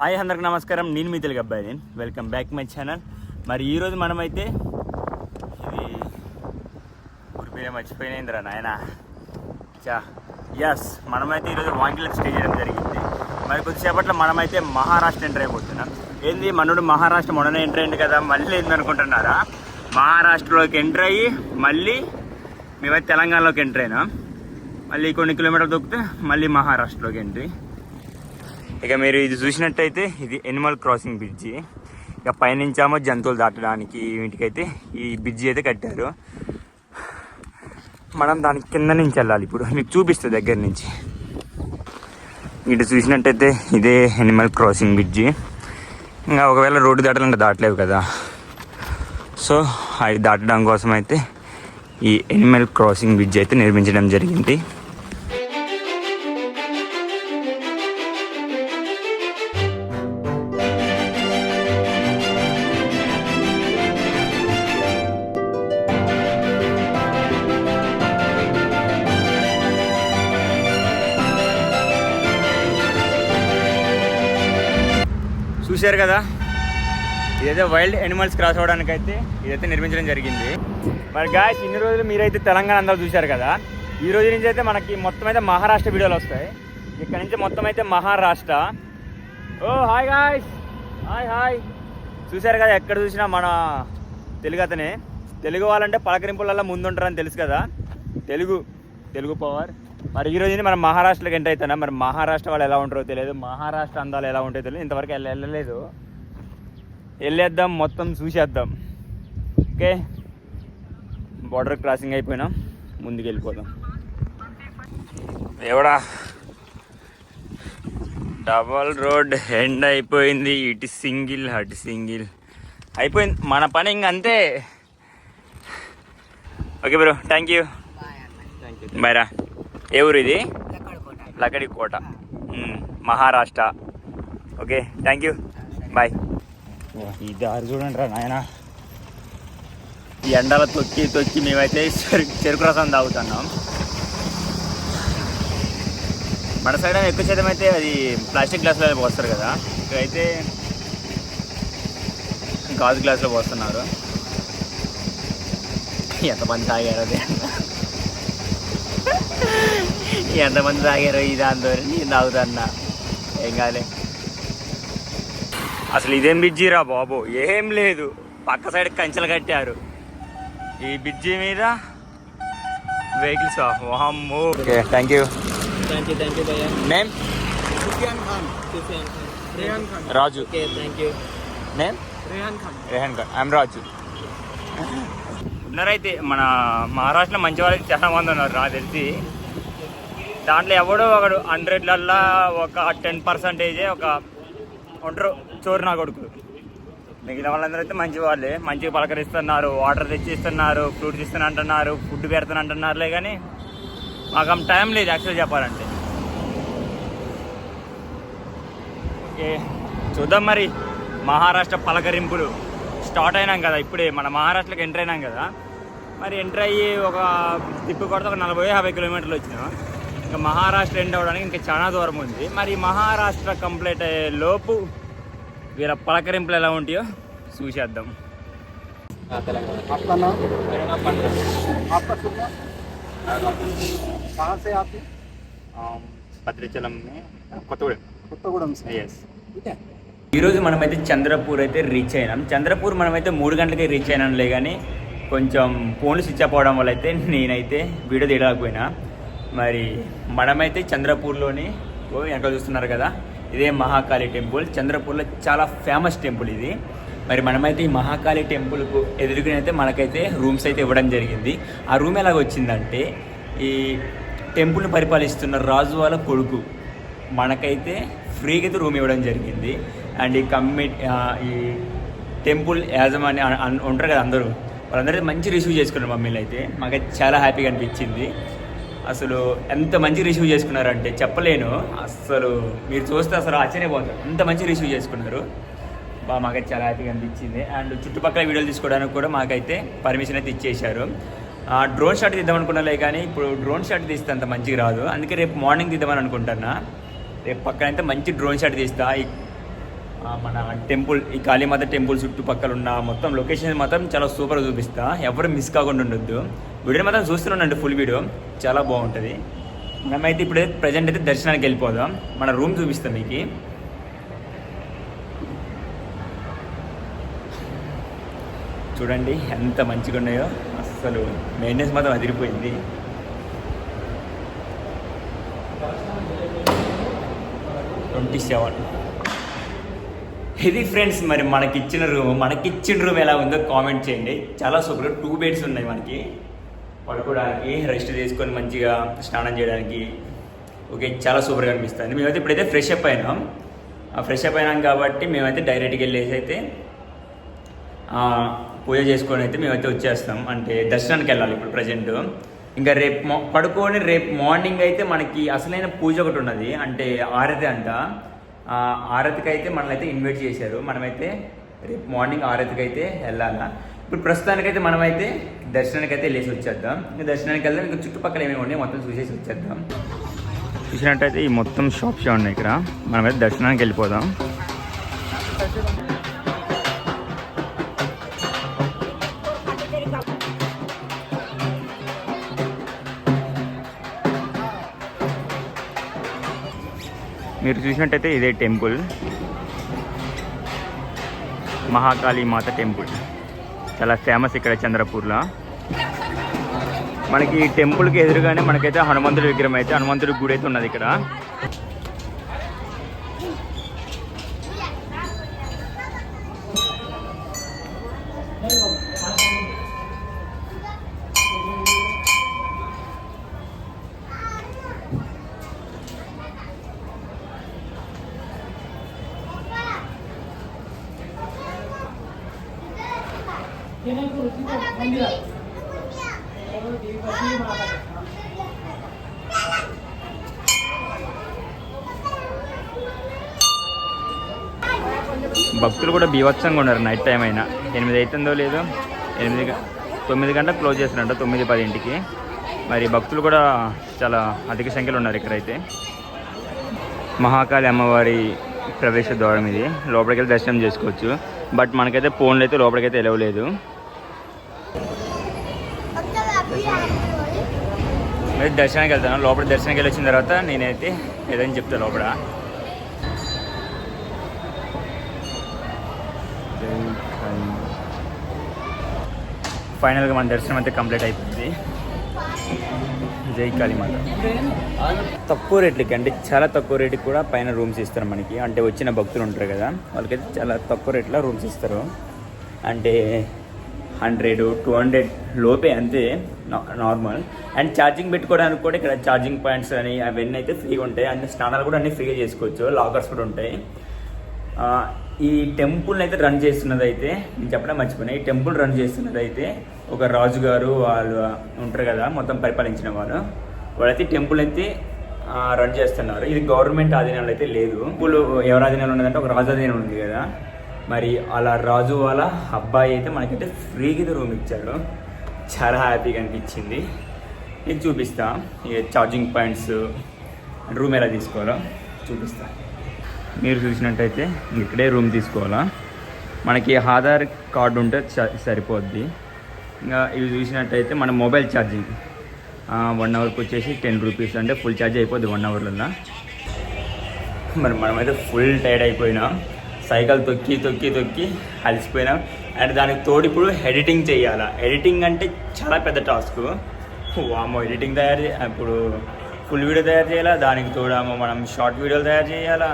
Hi అందరికి నమస్కారం. నేను మీ తెలుగు అబ్బాయి నేను. వెల్కమ్ బ్యాక్ మై ఛానల్ మరి ఈరోజు మనమైతే ఇది ఊరి మర్చిపోయినాయిందిరా నాయన. చా ఎస్ మనమైతే ఈరోజు వాంకిలకు స్టే చేయడం జరిగింది. మరి కొద్దిసేపట్లో మనమైతే మహారాష్ట్ర ఎంటర్ అయిపోతున్నాం. ఏంది మనోడు మహారాష్ట్ర మొన్ననే ఎంటర్ అయింది కదా మళ్ళీ ఏంది అనుకుంటున్నారా? మహారాష్ట్రలోకి ఎంటర్ అయ్యి మళ్ళీ మేమైతే తెలంగాణలోకి ఎంటర్ అయినాం. మళ్ళీ కొన్ని కిలోమీటర్లు దొక్కితే మళ్ళీ మహారాష్ట్రలోకి ఎంట్రీ ఇక మీరు ఇది చూసినట్టయితే ఇది ఎనిమల్ క్రాసింగ్ బ్రిడ్జి ఇక పైనుంచామో జంతువులు దాటడానికి వీటికైతే ఈ బ్రిడ్జి అయితే కట్టారు. మనం దాని కింద నుంచి వెళ్ళాలి ఇప్పుడు. మీకు చూపిస్తుంది దగ్గర నుంచి. ఇటు చూసినట్టయితే ఇదే ఎనిమల్ క్రాసింగ్ బ్రిడ్జి ఇంకా ఒకవేళ రోడ్డు దాటాలంటే దాటలేవు కదా. సో అది దాటడం కోసం అయితే ఈ ఎనిమల్ క్రాసింగ్ బ్రిడ్జ్ అయితే నిర్మించడం జరిగింది. చూశారు కదా? ఇదైతే వైల్డ్ యానిమల్స్ క్రాస్ అవ్వడానికి అయితే ఇదైతే నిర్మించడం జరిగింది. మరి గాయస్ ఇన్ని రోజులు మీరైతే తెలంగాణ అందరూ చూశారు కదా? ఈ రోజు నుంచి అయితే మనకి మొత్తం అయితే మహారాష్ట్ర వీడియోలు వస్తాయి. ఇక్కడ నుంచి మొత్తం అయితే Maharashtra. Oh hi guys hi hi చూశారు కదా ఎక్కడ చూసినా మన తెలుగు అతనే. తెలుగు వాళ్ళంటే పలకరింపులలో ముందుంటారని తెలుసు కదా? తెలుగు. తెలుగు పవర్ మరి ఈ రోజు నుంచి మనం మహారాష్ట్రకి ఎంటర్ అవుతున్నా మరి మహారాష్ట్ర వాళ్ళు ఎలా ఉంటారో తెలియదు. మహారాష్ట్ర అందాలు ఎలా ఉంటాయో తెలియదు. ఇంతవరకు వెళ్ళ వెళ్ళలేదు. వెళ్ళేద్దాం మొత్తం చూసేద్దాం. ఓకే? బార్డర్ క్రాసింగ్ అయిపోయినాం. ముందుకు వెళ్ళిపోదాం ఎవడా డబల్ రోడ్ ఎండ్ అయిపోయింది. ఇటు సింగిల్ అటు సింగిల్. అయిపోయింది. మన పని ఇంక అంతే. Okay bro thank you bye రా. ఏ ఊరు ఇది Lakadi Kota. Maharashtra. Okay thank you. Bye ఈ దారి చూడండి రా నాయన. ఈ ఎండల తొక్కి తొక్కి మేమైతే చెరుకు చెరుకు రసం తాగుతున్నాం. మన సైడ్ ఎక్కువ శాతం అయితే అది ప్లాస్టిక్ గ్లాసులో పోస్తారు కదా. ఇక్కడైతే గాజు గ్లాసులో పోస్తున్నారు. ఎంతమంది తాగారు అది? ఎంతమంది తాగారు ఈ దాంతో నేను తాగుతున్నా. ఏం కాలే. అసలు ఇదేం బిజ్జీరా బాబు? ఏం లేదు. పక్క సైడ్ కంచెలు కట్టారు. ఈ బిజ్జి మీద వెహికల్స్ వామ్మో. Okay thank you Thank you, thank you, Bhaiya. Name. Raju. Okay, thank you. Name. Rehan Khan. I'm Raju ఉన్నారైతే మన మహారాష్ట్రలో మంచి వాళ్ళకి చాలా మంది ఉన్నారు నాకు తెలిసి. దాంట్లో ఎవడో ఒకడు హండ్రెడ్లల్లా ఒక టెన్ పర్సంటేజే ఒక ఉంటారు చోరు నా కొడుకు. మిగతా వాళ్ళందరూ అయితే మంచి వాళ్ళే. మంచిగా పలకరిస్తున్నారు వాటర్ తెచ్చి ఇస్తున్నారు ఫ్రూట్స్ ఇస్తాను అంటున్నారు ఫుడ్ పెడతాను అంటున్నారులే కానీ మాకు అంత టైం లేదు యాక్చువల్ చెప్పాలంటే. ఓకే చూద్దాం మరి. మహారాష్ట్ర పలకరింపులు స్టార్ట్ అయినాం కదా ఇప్పుడే. మన మహారాష్ట్రకి ఎంటర్ అయినాం కదా. మరి ఎంటర్ అయ్యి ఒక తిప్పి కొడితే ఒక నలభై యాభై కిలోమీటర్లు వచ్చినాం. ఇంకా మహారాష్ట్ర ఎండ్ అవ్వడానికి ఇంకా చాలా దూరం ఉంది. మరి మహారాష్ట్ర కంప్లీట్ అయ్యే లోపు వీళ్ళ పలకరింపులు ఎలా ఉంటాయో చూసేద్దాం. భద్రాచలం కొత్తగూడెం. కొత్తగూడెం ఈరోజు మనమైతే చంద్రపూర్ అయితే రీచ్ అయినాం. చంద్రపూర్ మనమైతే మూడు గంటలకే రీచ్ అయినాంలే కానీ కొంచెం ఫోన్లు స్విచ్ అప్ అవడం వల్ల అయితే నేనైతే వీడియో తీయలేకపోయినా. మరి మనమైతే చంద్రపూర్లోని ఓ వెనక చూస్తున్నారు కదా ఇదే మహాకాళి టెంపుల్. చంద్రపూర్లో చాలా ఫేమస్ టెంపుల్ ఇది. మరి మనమైతే ఈ మహాకాళి టెంపుల్కు ఎదురుగానైతే మనకైతే రూమ్స్ అయితే ఇవ్వడం జరిగింది. ఆ రూమ్ ఎలాగ వచ్చిందంటే ఈ టెంపుల్ని పరిపాలిస్తున్న రాజు వాళ్ళ కొడుకు మనకైతే ఫ్రీగా అయితే రూమ్ ఇవ్వడం జరిగింది. అండ్ ఈ కమిటీ ఈ టెంపుల్ యాజమాన్య ఉంటారు కదా అందరూ వాళ్ళందరూ మంచి రిసీవ్ చేసుకున్నారు మమ్మల్ని అయితే. మాకైతే చాలా హ్యాపీగా అనిపించింది. అసలు ఎంత మంచి రిసీవ్ చేసుకున్నారంటే చెప్పలేను. అసలు మీరు చూస్తే అసలు ఆశ్చర్యపోతారు. అంత మంచి రిసీవ్ చేసుకున్నారు. బాగా మాకైతే చాలా హ్యాపీగా అనిపించింది. అండ్ చుట్టుపక్కల వీడియోలు తీసుకోవడానికి కూడా మాకైతే పర్మిషన్ అయితే ఇచ్చేశారు. ఆ, డ్రోన్ షాట్ తీద్దాం అనుకున్నాలే కానీ ఇప్పుడు డ్రోన్ షాట్ తీస్తే అంత మంచిగా రాదు. అందుకే రేపు మార్నింగ్ తీద్దామని అనుకుంటున్నా. రేపు పక్కన అయితే మంచి డ్రోన్ షాట్ తీస్తా. ఈ మన టెంపుల్ ఈ కాళీమాత టెంపుల్ చుట్టుపక్కల ఉన్న మొత్తం లొకేషన్ మాత్రం చాలా సూపర్గా చూపిస్తా. ఎవరు మిస్ కాకుండా ఉండొద్దు. వీడియో మాత్రం చూస్తున్నానండి ఫుల్ వీడియో చాలా బాగుంటుంది. మనమైతే ఇప్పుడు ప్రజెంట్ అయితే దర్శనానికి వెళ్ళిపోదాం. మన రూమ్ చూపిస్తాం మీకు. చూడండి ఎంత మంచిగా ఉన్నాయో. అస్సలు మెయింటెనెన్స్ మాత్రం అదిరిపోయింది. ట్వంటీ సెవెన్ ఇది ఫ్రెండ్స్ మరి మనకిచ్చిన రూమ్ మనకిచ్చిన రూమ్ ఎలా ఉందో కామెంట్ చేయండి. చాలా సూపర్ టూ బెడ్స్ ఉన్నాయి మనకి. పడుకోవడానికి రెస్ట్ తీసుకొని మంచిగా స్నానం చేయడానికి. ఓకే చాలా సూపర్గా అనిపిస్తుంది. మేమైతే ఇప్పుడైతే ఫ్రెష్ అప్ అయినాం. ఫ్రెష్ అప్ అయినాం కాబట్టి మేమైతే డైరెక్ట్గా వెళ్ళేసి అయితే పూజ చేసుకొని అయితే మేమైతే వచ్చేస్తాం. అంటే దర్శనానికి వెళ్ళాలి ఇప్పుడు ప్రజెంట్ ఇంకా రేపు పడుకొని రేపు మార్నింగ్ అయితే మనకి అసలైన పూజ ఒకటి ఉన్నది. అంటే ఆరతి అంట. ఆరతికి అయితే మనల్ని అయితే ఇన్వైట్ చేశారు. మనమైతే రేపు మార్నింగ్ ఆరతికి అయితే వెళ్ళాలా? ఇప్పుడు ప్రస్తుతానికైతే మనమైతే దర్శనానికి అయితే వెళ్ళేసి వచ్చేద్దాం. ఇంకా దర్శనానికి వెళ్దాం. ఇంకా చుట్టుపక్కల ఏమేమి ఉన్నాయి మొత్తం చూసేసి వచ్చేద్దాం. చూసినట్టయితే ఈ మొత్తం షాప్స్ ఉన్నాయి ఇక్కడ? మనమైతే దర్శనానికి వెళ్ళిపోదాం. మీరు చూసినట్టయితే ఇదే టెంపుల్. మహాకాళీ మాత టెంపుల్. చాలా ఫేమస్ ఇక్కడ చంద్రపూర్లో. మనకి ఈ టెంపుల్కి ఎదురుగానే మనకైతే హనుమంతుడి విగ్రహం అయితే హనుమంతుడి గుడి అయితే ఉన్నది ఇక్కడ. భక్తులు కూడా బీభత్సంగా ఉన్నారు నైట్ టైం అయినా. ఎనిమిది అవుతుందో లేదో ఎనిమిది తొమ్మిది గంటలకు క్లోజ్ చేస్తున్నారంట తొమ్మిది పదింటికి మరి భక్తులు కూడా చాలా అధిక సంఖ్యలో ఉన్నారు ఇక్కడైతే. మహాకాళి అమ్మవారి ప్రవేశ ద్వారం ఇది. లోపలికి దర్శనం చేసుకోవచ్చు. బట్ మనకైతే ఫోన్లు అయితే లోపలికైతే వెళ్ళలేదు మీరు దర్శనానికి వెళ్తాను లోపల దర్శనానికి వెళ్ళి వచ్చిన తర్వాత నేనైతే ఏదైనా చెప్తాను లోపల. ఫైనల్గా మన దర్శనం అయితే కంప్లీట్ అయిపోయింది. జై కాళీమాత. తక్కువ రేట్లకి అంటే చాలా తక్కువ రేటుకి కూడా పైన రూమ్స్ ఇస్తారు మనకి. అంటే వచ్చిన భక్తులు ఉంటారు కదా వాళ్ళకైతే చాలా తక్కువ రేట్లో రూమ్స్ ఇస్తారు. అంటే హండ్రెడ్ టూ హండ్రెడ్ లోపే అంతే నా- నార్మల్. అండ్ ఛార్జింగ్ పెట్టుకోవడానికి కూడా ఇక్కడ ఛార్జింగ్ పాయింట్స్ అని అవన్నీ అయితే ఫ్రీగా ఉంటాయి. అన్ని స్నానాలు కూడా అన్ని ఫ్రీగా చేసుకోవచ్చు. లాకర్స్ కూడా ఉంటాయి. ఈ టెంపుల్ని అయితే రన్ చేస్తున్నది అయితే నేను చెప్పడం మర్చిపోయినా ఈ టెంపుల్ రన్ చేస్తున్నది అయితే ఒక రాజు గారు వాళ్ళు ఉంటారు కదా మొత్తం పరిపాలించిన వాళ్ళు వాళ్ళైతే టెంపుల్ అయితే రన్ చేస్తున్నారు. ఇది గవర్నమెంట్ ఆధీనంలో అయితే లేదు. టెంపుల్ ఎవరి ఆధీనంలో ఉన్నదంటే ఒక రాజు ఆధీనం ఉంది కదా. మరి అలా రాజు వాళ్ళ అబ్బాయి అయితే మనకైతే ఫ్రీగా రూమ్ ఇచ్చాడు. చాలా హ్యాపీగా అనిపించింది. నేను చూపిస్తా. ఇక ఛార్జింగ్ పాయింట్స్ రూమ్ ఎలా తీసుకోవాలో చూపిస్తా. మీరు చూసినట్టయితే ఇక్కడే రూమ్ తీసుకోవాలా? మనకి ఆధార్ కార్డు ఉంటే స- సరిపోద్ది. ఇంకా ఇవి చూసినట్టయితే మన మొబైల్ ఛార్జింగ్ వన్ అవర్కి వచ్చేసి టెన్ రూపీస్ అంటే ఫుల్ ఛార్జ్ అయిపోద్ది వన్ అవర్లో మరి మనమైతే ఫుల్ టైర్డ్ అయిపోయినా. సైకిల్ తొక్కి తొక్కి తొక్కి అలసిపోయినాం. అండ్ దానికి తోడు ఇప్పుడు ఎడిటింగ్ చేయాలా? ఎడిటింగ్ అంటే చాలా పెద్ద టాస్క్. వామో ఎడిటింగ్ తయారు ఇప్పుడు ఫుల్ వీడియో తయారు చేయాలా? దానికి తోడామో మనం షార్ట్ వీడియోలు తయారు చేయాలా?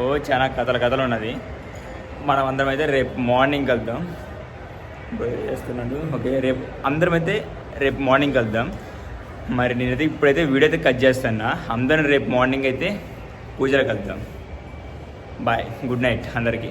ఓ చాలా కథల కథలు ఉన్నది. మనం అందరం అయితే రేపు మార్నింగ్ కలుద్దాం. చేస్తున్నాడు? ఓకే రేపు అందరం అయితే రేపు మార్నింగ్ కలుద్దాం. మరి నేనైతే ఇప్పుడైతే వీడియో అయితే కట్ చేస్తున్నా. అందరం రేపు మార్నింగ్ అయితే పూజలు కలుద్దాం. బాయ్ గుడ్ నైట్ అందరికీ